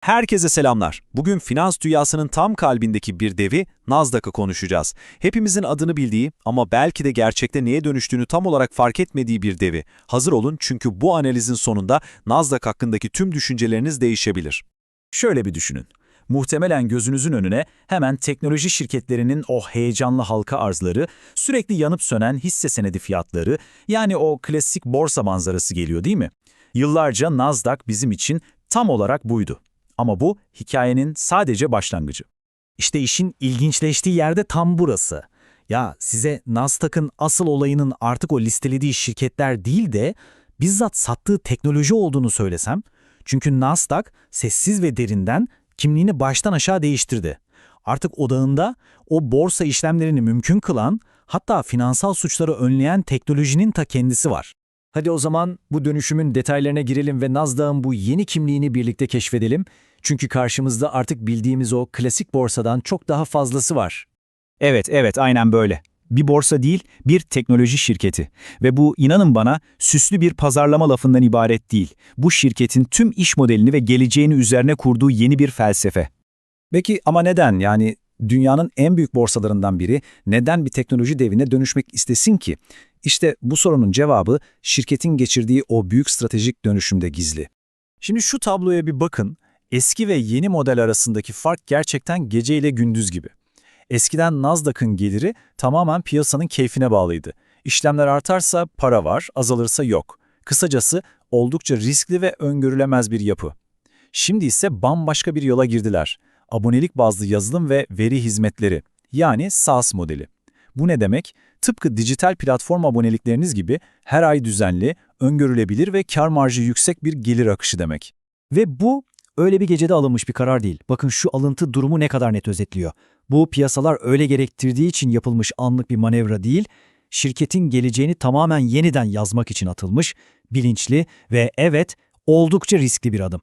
Herkese selamlar. Bugün finans dünyasının tam kalbindeki bir devi Nasdaq'ı konuşacağız. Hepimizin adını bildiği ama belki de gerçekte neye dönüştüğünü tam olarak fark etmediği bir devi. Hazır olun çünkü bu analizin sonunda Nasdaq hakkındaki tüm düşünceleriniz değişebilir. Şöyle bir düşünün. Muhtemelen gözünüzün önüne hemen teknoloji şirketlerinin o heyecanlı halka arzları, sürekli yanıp sönen hisse senedi fiyatları, yani o klasik borsa manzarası geliyor değil mi? Yıllarca Nasdaq bizim için tam olarak buydu. Ama bu hikayenin sadece başlangıcı. İşte işin ilginçleştiği yerde tam burası. Ya size Nasdaq'ın asıl olayının artık o listelediği şirketler değil de bizzat sattığı teknoloji olduğunu söylesem. Çünkü Nasdaq sessiz ve derinden kimliğini baştan aşağı değiştirdi. Artık odağında o borsa işlemlerini mümkün kılan, hatta finansal suçları önleyen teknolojinin ta kendisi var. Hadi o zaman bu dönüşümün detaylarına girelim ve Nasdaq'ın bu yeni kimliğini birlikte keşfedelim. Çünkü karşımızda artık bildiğimiz o klasik borsadan çok daha fazlası var. Evet, evet, aynen böyle. Bir borsa değil, bir teknoloji şirketi. Ve bu inanın bana süslü bir pazarlama lafından ibaret değil. Bu şirketin tüm iş modelini ve geleceğini üzerine kurduğu yeni bir felsefe. Peki ama neden? Yani dünyanın en büyük borsalarından biri neden bir teknoloji devine dönüşmek istesin ki? İşte bu sorunun cevabı şirketin geçirdiği o büyük stratejik dönüşümde gizli. Şimdi şu tabloya bir bakın. Eski ve yeni model arasındaki fark gerçekten gece ile gündüz gibi. Eskiden Nasdaq'ın geliri tamamen piyasanın keyfine bağlıydı. İşlemler artarsa para var, azalırsa yok. Kısacası oldukça riskli ve öngörülemez bir yapı. Şimdi ise bambaşka bir yola girdiler. Abonelik bazlı yazılım ve veri hizmetleri, yani SaaS modeli. Bu ne demek? Tıpkı dijital platform abonelikleriniz gibi her ay düzenli, öngörülebilir ve kar marjı yüksek bir gelir akışı demek. Ve bu öyle bir gecede alınmış bir karar değil. Bakın şu alıntı durumu ne kadar net özetliyor. Bu piyasalar öyle gerektirdiği için yapılmış anlık bir manevra değil, şirketin geleceğini tamamen yeniden yazmak için atılmış, bilinçli ve evet oldukça riskli bir adım.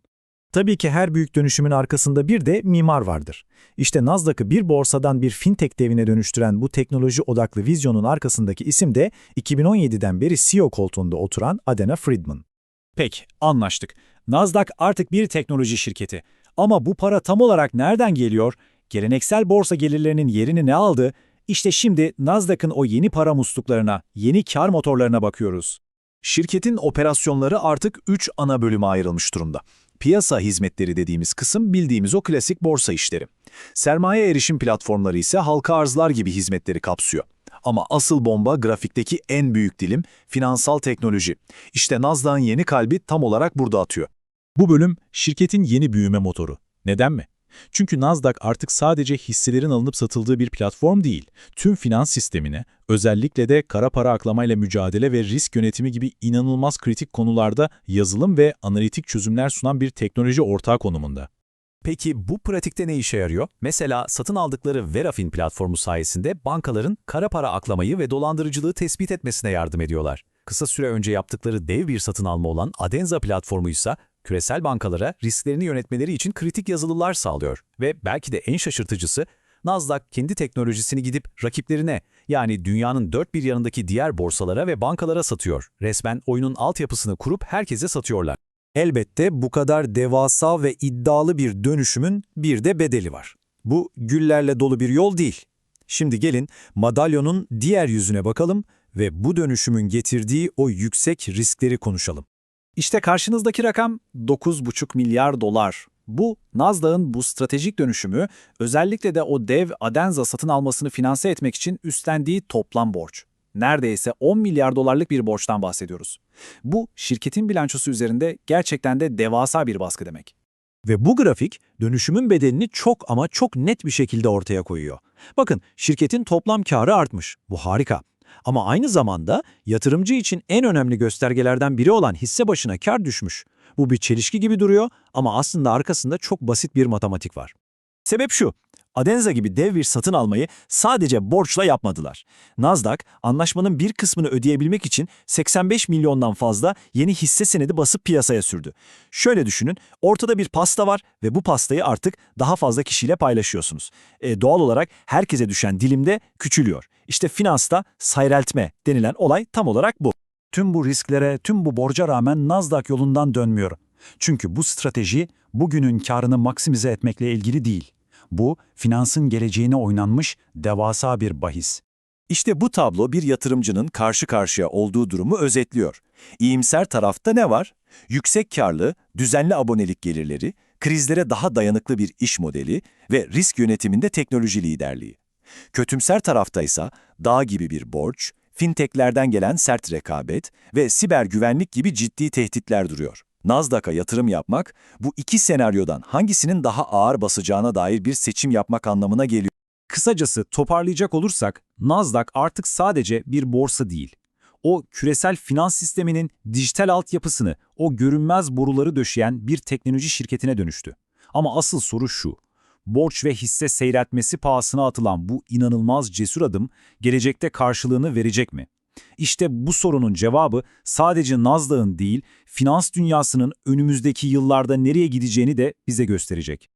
Tabii ki her büyük dönüşümün arkasında bir de mimar vardır. İşte Nasdaq'ı bir borsadan bir fintech devine dönüştüren bu teknoloji odaklı vizyonun arkasındaki isim de 2017'den beri CEO koltuğunda oturan Adena Friedman. Peki, anlaştık. Nasdaq artık bir teknoloji şirketi. Ama bu para tam olarak nereden geliyor? Geleneksel borsa gelirlerinin yerini ne aldı? İşte şimdi Nasdaq'ın o yeni para musluklarına, yeni kar motorlarına bakıyoruz. Şirketin operasyonları artık 3 ana bölüme ayrılmış durumda. Piyasa hizmetleri dediğimiz kısım bildiğimiz o klasik borsa işleri. Sermaye erişim platformları ise halka arzlar gibi hizmetleri kapsıyor. Ama asıl bomba grafikteki en büyük dilim finansal teknoloji. İşte Nasdaq'ın yeni kalbi tam olarak burada atıyor. Bu bölüm şirketin yeni büyüme motoru. Neden mi? Çünkü Nasdaq artık sadece hisselerin alınıp satıldığı bir platform değil, tüm finans sistemine, özellikle de kara para aklamayla mücadele ve risk yönetimi gibi inanılmaz kritik konularda yazılım ve analitik çözümler sunan bir teknoloji ortağı konumunda. Peki bu pratikte ne işe yarıyor? Mesela satın aldıkları Verafin platformu sayesinde bankaların kara para aklamayı ve dolandırıcılığı tespit etmesine yardım ediyorlar. Kısa süre önce yaptıkları dev bir satın alma olan Adenza platformu ise küresel bankalara risklerini yönetmeleri için kritik yazılılar sağlıyor. Ve belki de en şaşırtıcısı, Nasdaq kendi teknolojisini gidip rakiplerine yani dünyanın dört bir yanındaki diğer borsalara ve bankalara satıyor. Resmen oyunun altyapısını kurup herkese satıyorlar. Elbette bu kadar devasa ve iddialı bir dönüşümün bir de bedeli var. Bu güllerle dolu bir yol değil. Şimdi gelin madalyonun diğer yüzüne bakalım ve bu dönüşümün getirdiği o yüksek riskleri konuşalım. İşte karşınızdaki rakam 9,5 milyar dolar. Bu, Nasdaq'ın bu stratejik dönüşümü, özellikle de o dev Adenza satın almasını finanse etmek için üstlendiği toplam borç. Neredeyse 10 milyar dolarlık bir borçtan bahsediyoruz. Bu, şirketin bilançosu üzerinde gerçekten de devasa bir baskı demek. Ve bu grafik dönüşümün bedelini çok ama çok net bir şekilde ortaya koyuyor. Bakın şirketin toplam karı artmış. Bu harika. Ama aynı zamanda yatırımcı için en önemli göstergelerden biri olan hisse başına kar düşmüş. Bu bir çelişki gibi duruyor ama aslında arkasında çok basit bir matematik var. Sebep şu, Adenza gibi dev bir satın almayı sadece borçla yapmadılar. Nasdaq, anlaşmanın bir kısmını ödeyebilmek için 85 milyondan fazla yeni hisse senedi basıp piyasaya sürdü. Şöyle düşünün, ortada bir pasta var ve bu pastayı artık daha fazla kişiyle paylaşıyorsunuz. E, doğal olarak herkese düşen dilimde küçülüyor. İşte finansta seyreltme denilen olay tam olarak bu. Tüm bu risklere, tüm bu borca rağmen Nasdaq yolundan dönmüyor. Çünkü bu strateji bugünün karını maksimize etmekle ilgili değil. Bu, finansın geleceğine oynanmış devasa bir bahis. İşte bu tablo bir yatırımcının karşı karşıya olduğu durumu özetliyor. İyimser tarafta ne var? Yüksek karlı, düzenli abonelik gelirleri, krizlere daha dayanıklı bir iş modeli ve risk yönetiminde teknoloji liderliği. Kötümser tarafta ise dağ gibi bir borç, fintechlerden gelen sert rekabet ve siber güvenlik gibi ciddi tehditler duruyor. Nasdaq'a yatırım yapmak, bu iki senaryodan hangisinin daha ağır basacağına dair bir seçim yapmak anlamına geliyor. Kısacası toparlayacak olursak, Nasdaq artık sadece bir borsa değil. O küresel finans sisteminin dijital altyapısını, o görünmez boruları döşeyen bir teknoloji şirketine dönüştü. Ama asıl soru şu. Borç ve hisse seyretmesi pahasına atılan bu inanılmaz cesur adım gelecekte karşılığını verecek mi? İşte bu sorunun cevabı sadece Nasdaq'ın değil, finans dünyasının önümüzdeki yıllarda nereye gideceğini de bize gösterecek.